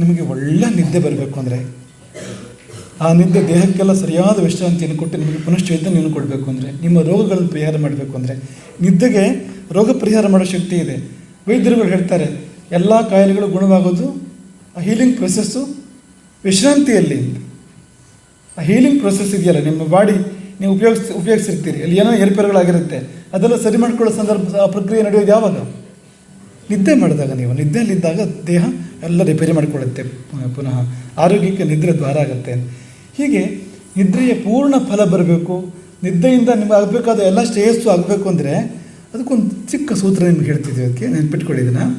ನಿಮಗೆ ಒಳ್ಳೆ ನಿದ್ದೆ ಬರಬೇಕು ಅಂದರೆ ಆ ನಿದ್ದೆ ದೇಹಕ್ಕೆಲ್ಲ ಸರಿಯಾದ ವಿಶ್ರಾಂತಿಯನ್ನು ಕೊಟ್ಟು ನಿಮಗೆ ಪುನಃ ಚೈತನ್ಯವನ್ನು ಕೊಡಬೇಕು ಅಂದರೆ, ನಿಮ್ಮ ರೋಗಗಳನ್ನು ಪರಿಹಾರ ಮಾಡಬೇಕು ಅಂದರೆ, ನಿದ್ದೆಗೆ ರೋಗ ಪರಿಹಾರ ಮಾಡೋ ಶಕ್ತಿ ಇದೆ. ವೈದ್ಯರುಗಳು ಹೇಳ್ತಾರೆ, ಎಲ್ಲ ಕಾಯಿಲೆಗಳು ಗುಣವಾಗೋದು ಆ ಹೀಲಿಂಗ್ ಪ್ರೊಸೆಸ್ಸು ವಿಶ್ರಾಂತಿಯಲ್ಲಿ. ಆ ಹೀಲಿಂಗ್ ಪ್ರೊಸೆಸ್ ಇದೆಯಲ್ಲ, ನಿಮ್ಮ ಬಾಡಿ ನೀವು ಉಪಯೋಗಿಸ್, ಉಪಯೋಗಿಸಿರ್ತೀರಿ. ಅಲ್ಲಿ ಏನೋ ಏರ್ಪೇರುಗಳಾಗಿರುತ್ತೆ ಅದೆಲ್ಲ ಸರಿ ಮಾಡ್ಕೊಳ್ಳೋ ಸಂದರ್ಭ, ಆ ಪ್ರಕ್ರಿಯೆ ನಡೆಯೋದು ಯಾವಾಗ? ನಿದ್ದೆ ಮಾಡಿದಾಗ ನೀವು ನಿದ್ದೆಯಲ್ಲಿದ್ದಾಗ ದೇಹ ಎಲ್ಲ ರಿಪೇರಿ ಮಾಡಿಕೊಳ್ಳುತ್ತೆ, ಪುನಃ- ಆರೋಗ್ಯಕ್ಕೆ ನಿದ್ರೆ ದ್ವಾರ ಆಗುತ್ತೆ. ಹೀಗೆ ನಿದ್ರೆಯ ಪೂರ್ಣ ಫಲ ಬರಬೇಕು. ನಿದ್ದೆಯಿಂದ ನಿಮಗೆ ಆಗಬೇಕಾದ ಎಲ್ಲ ಶ್ರೇಯಸ್ಸು ಆಗಬೇಕು ಅಂದರೆ ಅದಕ್ಕೊಂದು ಚಿಕ್ಕ ಸೂತ್ರ ನಿಮ್ಗೆ ಹೇಳ್ತಿದ್ವಿ ಅದಕ್ಕೆ ನೆನ್ಪಿಟ್ಕೊಳ್ಳಿ ಇದನ್ನ.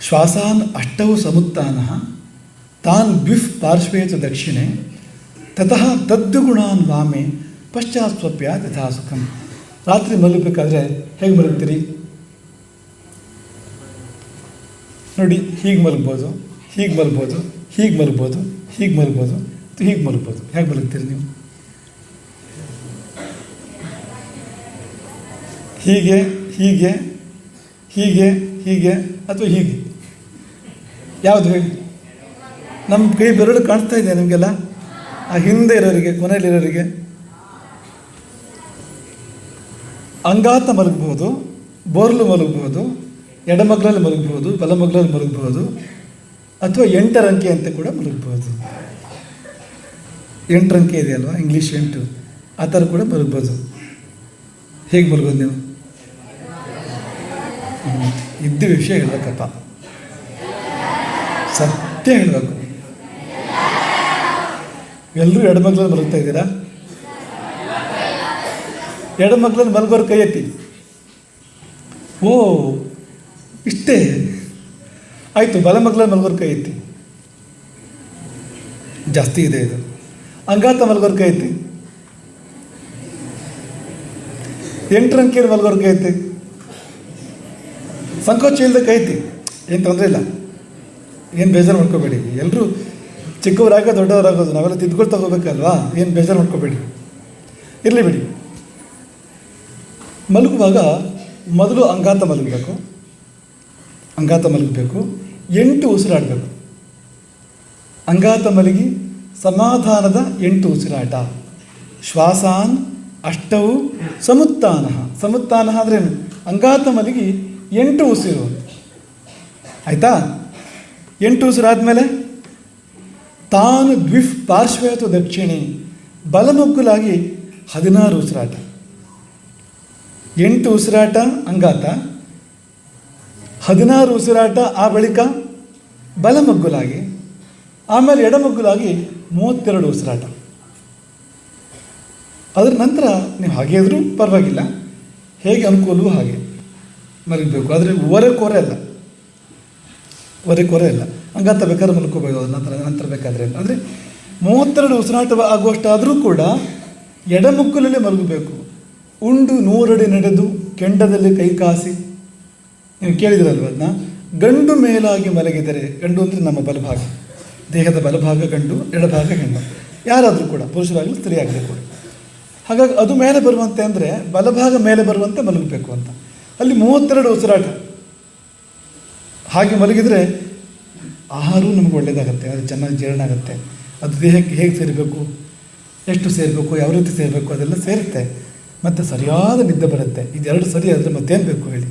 ಶ್ವಾಸಾನ್ ಅಷ್ಟವು ಸಮುತ್ಥಾನ ತಾನ್ ಬಿಫ್ ಪಾರ್ಶ್ವೇತ ದಕ್ಷಿಣೆ, ತತಃ ತದ್ದುಗುಣಾನ್ ವಾಮೆ ಪಶ್ಚಾತ್ ಸ್ವಪ್ಯ ತಥಾ ಸುಖಂ. ರಾತ್ರಿ ಮಲಗಬೇಕಾದ್ರೆ ಹೇಗೆ ಮಲಗ್ತೀರಿ? ನೋಡಿ, ಹೀಗೆ ಮಲಗ್ಬೋದು ಹೀಗೆ ಮಲಗ್ಬೋದು ಹೀಗೆ ಮಲಗ್ಬೋದು ಹೀಗೆ ಮಲಗ್ಬೋದು ಹೀಗೆ ಮಲಗ್ಬೋದು. ಹೇಗೆ ಮಲಗ್ತೀರಿ ನೀವು? ಹೀಗೆ ಹೀಗೆ ಹೀಗೆ ಹೀಗೆ ಅಥವಾ ಹೀಗೆ? ಯಾವುದು ಹೇಳಿ? ನಮ್ಮ ಕೈ ಬೆರಳು ಕಾಣಿಸ್ತಾ ಇದೆ ನಿಮಗೆಲ್ಲ? ಆ ಹಿಂದೆ ಇರೋರಿಗೆ ಕೊನೆಯಲ್ಲಿರೋರಿಗೆ ಅಂಗಾತ ಮಲಗಬಹುದು ಬೋರ್ಲು ಮಲಗಬಹುದು ಎಡಮಗ್ಲಲ್ಲಿ ಮಲಗಬಹುದು ಬಲಮಗ್ಲಲ್ಲಿ ಮಲಗಬಹುದು ಅಥವಾ ಎಂಟರಂಕೆ ಅಂತ ಕೂಡ ಮಲಗಬಹುದು ಎಂಟರಂಕೆ ಇದೆಯಲ್ವ ಇಂಗ್ಲೀಷ್ ಎಂಟು. ಆ ಥರ ಕೂಡ ಮಲಗ್ಬೋದು. ಹೇಗೆ ಮಲಗೋದು ನೀವು. ಇದ್ದ ವಿಷಯ ಹೇಳ್ಬೇಕಪ್ಪ. ಸತ್ಯ ಹೇಳಬೇಕು. ಎಲ್ಲರೂ ಎಡಮಗ್ಲಲ್ಲಿ ಮಲಗ್ತಾ ಇದ್ದೀರಾ? ಎಡಮಗ್ಲಲ್ಲಿ ಮಲಗೋರು ಕೈ ಎತ್ತಿ ಓ ಇಷ್ಟೇ. ಆಯಿತು ಬಲಮಗ್ಲ ಮಲಗೋರು ಕೈ ಎತ್ತಿ. ಜಾಸ್ತಿ ಇದೆ ಇದು. ಅಂಗಾತ ಮಲಗೋರ್ಕ ಐತಿ ಎತ್ತಿ. ಕೇರ್ ಮಲಗೋರು ಕೈ ಎತ್ತಿ. ಸಂಕೋಚ ಇಲ್ಲದೆ ಕೈ ಎತ್ತಿ. ಏನು ತೊಂದರೆ ಇಲ್ಲ. ಏನು ಬೇಜಾರು ಮಾಡ್ಕೋಬೇಡಿ. ಎಲ್ಲರೂ ಚಿಕ್ಕವರಾಗ ದೊಡ್ಡವರಾಗೋದು ನಾವೆಲ್ಲ ತಿದ್ದುಗಳು ತಗೋಬೇಕಲ್ವಾ ಏನು ಬೇಜಾರು ಮಾಡ್ಕೋಬೇಡಿ. ಇರಲಿ ಬಿಡಿ. ಮಲಗುವಾಗ ಮೊದಲು ಅಂಗಾತ ಮಲಗಬೇಕು. ಅಂಗಾತ ಮಲಗಬೇಕು. ಎಂಟು ಉಸಿರಾಡಬೇಕು. ಅಂಗಾತ ಮಲಗಿ ಸಮಾಧಾನದ ಎಂಟು ಉಸಿರಾಟ. ಶ್ವಾಸಾನ್ ಅಷ್ಟವು ಸಮುತ್ಥಾನ ಸಮುತ್ಥಾನ ಆದರೆ ಅಂಗಾತ ಮಲಗಿ ಎಂಟು ಉಸಿರು. ಆಯಿತಾ? ಎಂಟು ಉಸಿರಾದ್ಮೇಲೆ ತಾನು ದ್ವಿಫ್ ಪಾರ್ಶ್ವ ದಕ್ಷಿಣಿ ದಕ್ಷಿಣೆ, ಬಲಮಗ್ಗುಲಾಗಿ ಹದಿನಾರು ಉಸಿರಾಟ. ಎಂಟು ಉಸಿರಾಟ, ಅಂಗಾತ. ಹದಿನಾರು ಉಸಿರಾಟ ಆ ಬಳಿಕ ಬಲಮಗ್ಗುಲಾಗಿ, ಆಮೇಲೆ ಎಡಮಗ್ಗುಲಾಗಿ ಮೂವತ್ತೆರಡು ಉಸಿರಾಟ. ಅದರ ನಂತರ ನೀವು ಹಾಗೆ ಇದ್ರೂ ಪರವಾಗಿಲ್ಲ. ಹೇಗೆ ಅನುಕೂಲವೂ ಹಾಗೆ. ಮಲಗಬೇಕು. ಆದರೆ ಒರೆ ಕೊರೆ ಅಲ್ಲ. ಒರೆ ಕೊರೆ ಇಲ್ಲ ಹಂಗಂತ ಬೇಕಾದ್ರೆ ಮಲ್ಕೋಬೇಕು ಅದ್ರ ನಂತರ ನಂತರ ಬೇಕಾದರೆ ಅಂದರೆ ಮೂವತ್ತೆರಡು ಉಸಿರಾಟ ಆಗುವಷ್ಟಾದರೂ ಕೂಡ ಎಡಮುಕ್ಕಲಲ್ಲಿ ಮಲಗಬೇಕು. ಉಂಡು ನೂರಡಿ ನಡೆದು ಕೆಂಡದಲ್ಲಿ ಕೈ ಕಾಸಿ ನೀವು ಕೇಳಿದ್ರಲ್ವ ಅದನ್ನ? ಗಂಡು ಮೇಲಾಗಿ ಮಲಗಿದರೆ ಗಂಡು ಅಂದರೆ ನಮ್ಮ ಬಲಭಾಗ. ದೇಹದ ಬಲಭಾಗ ಗಂಡು, ಎಡಭಾಗ ಹೆಣ್ಣು. ಯಾರಾದರೂ ಕೂಡ, ಪುರುಷರಾಗಲಿ ಸ್ತ್ರೀಯಾಗಲಿ ಕೂಡ. ಹಾಗಾಗಿ ಅದು ಮೇಲೆ ಬರುವಂತೆ ಅಂದರೆ ಬಲಭಾಗ ಮೇಲೆ ಬರುವಂತೆ ಮಲಗಬೇಕು ಅಂತ. ಅಲ್ಲಿ ಮೂವತ್ತೆರಡು ಉಸಿರಾಟ. ಹಾಗೆ ಮಲಗಿದರೆ ಆಹಾರವೂ ನಮಗೆ ಒಳ್ಳೆಯದಾಗತ್ತೆ ಅದು ಚೆನ್ನಾಗಿ ಜೀರ್ಣ ಆಗುತ್ತೆ. ಅದು ದೇಹಕ್ಕೆ ಹೇಗೆ ಸೇರಬೇಕು, ಎಷ್ಟು ಸೇರಬೇಕು, ಯಾವ ರೀತಿ ಸೇರಬೇಕು ಅದೆಲ್ಲ ಸೇರುತ್ತೆ. ಮತ್ತು ಸರಿಯಾದ ನಿದ್ದೆ ಬರುತ್ತೆ. ಇದೆರಡು ಸರಿ ಆದರೆ ಮತ್ತೇನು ಬೇಕು ಹೇಳಿ.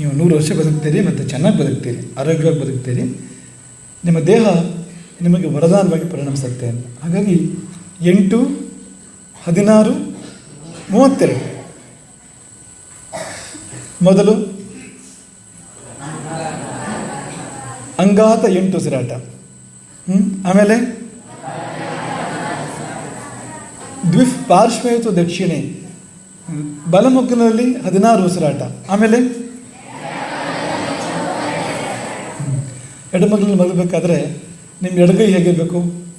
ನೀವು ನೂರು ವರ್ಷ ಬದುಕ್ತೀರಿ ಮತ್ತು ಚೆನ್ನಾಗಿ ಬದುಕ್ತೀರಿ, ಆರೋಗ್ಯವಾಗಿ ಬದುಕ್ತೀರಿ, ನಿಮ್ಮ ದೇಹ ನಿಮಗೆ ವರದಾನವಾಗಿ ಪರಿಣಮಿಸುತ್ತೆ ಅಂತ ಹಾಗಾಗಿ ಎಂಟು, ಹದಿನಾರು, ಮೂವತ್ತೆರಡು ಮೊದಲು ಅಂಗಾತ ಎಂಟು ಉಸಿರಾಟ? ಆಮೇಲೆ ದ್ವಿಫ್ ಪಾರ್ಶ್ವಯುತ್ವ ದಕ್ಷಿಣೆ ಹ್ಮ್. ಬಲಮುಖನಲ್ಲಿ ಹದಿನಾರು ಉಸಿರಾಟ ಆಮೇಲೆ ಎಡಮಗ್ಲಲ್ಲಿ ಮಲಗಬೇಕಾದ್ರೆ ನಿಮ್ಮ ಎಡಗೈ ಹೇಗಿರಬೇಕು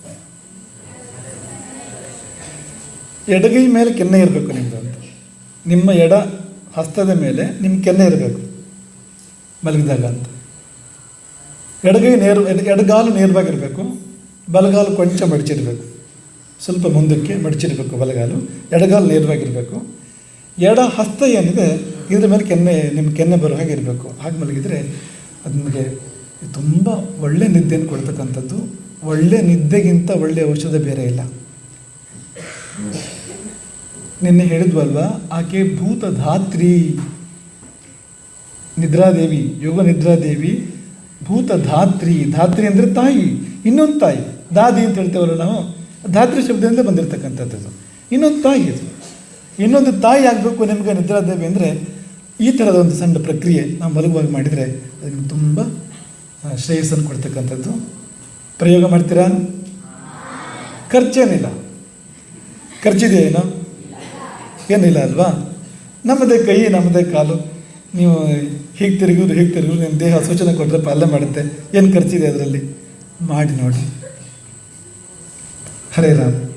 ಎಡಗೈ ಮೇಲೆ ಕೆನ್ನೆ ಇರಬೇಕು ನಿಮ್ಮದು ಅಂತ. ನಿಮ್ಮ ಎಡ ಹಸ್ತದ ಮೇಲೆ ನಿಮ್ಮ ಕೆನ್ನೆ ಇರಬೇಕು ಮಲಗಿದಾಗ ಅಂತ. ಎಡಗೈ ನೇರ ಎಡ- ಎಡಗಾಲು ನೇರವಾಗಿರಬೇಕು, ಬಲಗಾಲು ಕೊಂಚ ಮಡಚಿರಬೇಕು. ಸ್ವಲ್ಪ ಮುಂದಕ್ಕೆ ಮಡಚಿರಬೇಕು ಬಲಗಾಲು, ಎಡಗಾಲು ನೇರವಾಗಿರಬೇಕು. ಎಡ ಹಸ್ತ ಏನಿದೆ, ಇದ್ರ ಮೇಲೆ ಕೆನ್ನೆ, ನಿಮ್ಮ ಕೆನ್ನೆ ಬರೋ ಹಾಗೆ ಇರಬೇಕು. ಹಾಗೆ ಮಲಗಿದರೆ ಅದು ನಿಮಗೆ ತುಂಬ ಒಳ್ಳೆ ನಿದ್ದೆಯನ್ನು ಕೊಡ್ತಕ್ಕಂಥದ್ದು, ಒಳ್ಳೆ ನಿದ್ದೆಗಿಂತ ಒಳ್ಳೆಯ ಔಷಧ ಬೇರೆ ಇಲ್ಲ. ನಿನ್ನೆ ಹೇಳಿದ್ವಲ್ವ, ಆಕೆ ಭೂತಧಾತ್ರಿ ನಿದ್ರಾದೇವಿ, ಯೋಗ ನಿದ್ರಾದೇವಿ, ಭೂತಧಾತ್ರಿ, ಧಾತ್ರಿ ಅಂದರೆ ತಾಯಿ, ಇನ್ನೊಂದು ತಾಯಿ, ದಾದಿ ಅಂತ ಹೇಳ್ತೇವಲ್ಲ ನಾವು, ಧಾತ್ರಿ ಶಬ್ದದಿಂದ ಬಂದಿರತಕ್ಕಂಥದ್ದು. ಇನ್ನೊಂದು ತಾಯಿ ಇದು ಇನ್ನೊಂದು ತಾಯಿ ಆಗಬೇಕು ನಿಮಗೆ ನಿದ್ರಾದೇವಿ ಅಂದರೆ ಈ ಥರದ ಒಂದು ಸಣ್ಣ ಪ್ರಕ್ರಿಯೆ ನಾವು ಮಲಗುವಾಗಿ ಮಾಡಿದರೆ ಅದು ತುಂಬ ಶ್ರೇಯಸ್ಸನ್ನು ಕೊಡ್ತಕ್ಕಂಥದ್ದು. ಪ್ರಯೋಗ ಮಾಡ್ತೀರಾ? ಖರ್ಚೇನಿಲ್ಲ. ಖರ್ಚಿದೆಯೇನೋ? ಏನಿಲ್ಲ ಅಲ್ವಾ? ನಮ್ಮದೇ ಕೈ, ನಮ್ಮದೇ ಕಾಲು. ನೀವು ಹೀಗೆ ತಿರುಗಿದ್ರು ಹೀಗೆ ತಿರುಗಿದ್ರು ನಿಮ್ಮ ದೇಹ ಸೂಚನೆ ಕೊಟ್ಟರೆ ಪಾಲನೆ ಮಾಡುತ್ತೆ. ಏನು ಖರ್ಚಿದೆ ಅದರಲ್ಲಿ? ಮಾಡಿ ನೋಡಿ. ಹರೇ ರಾಮ್.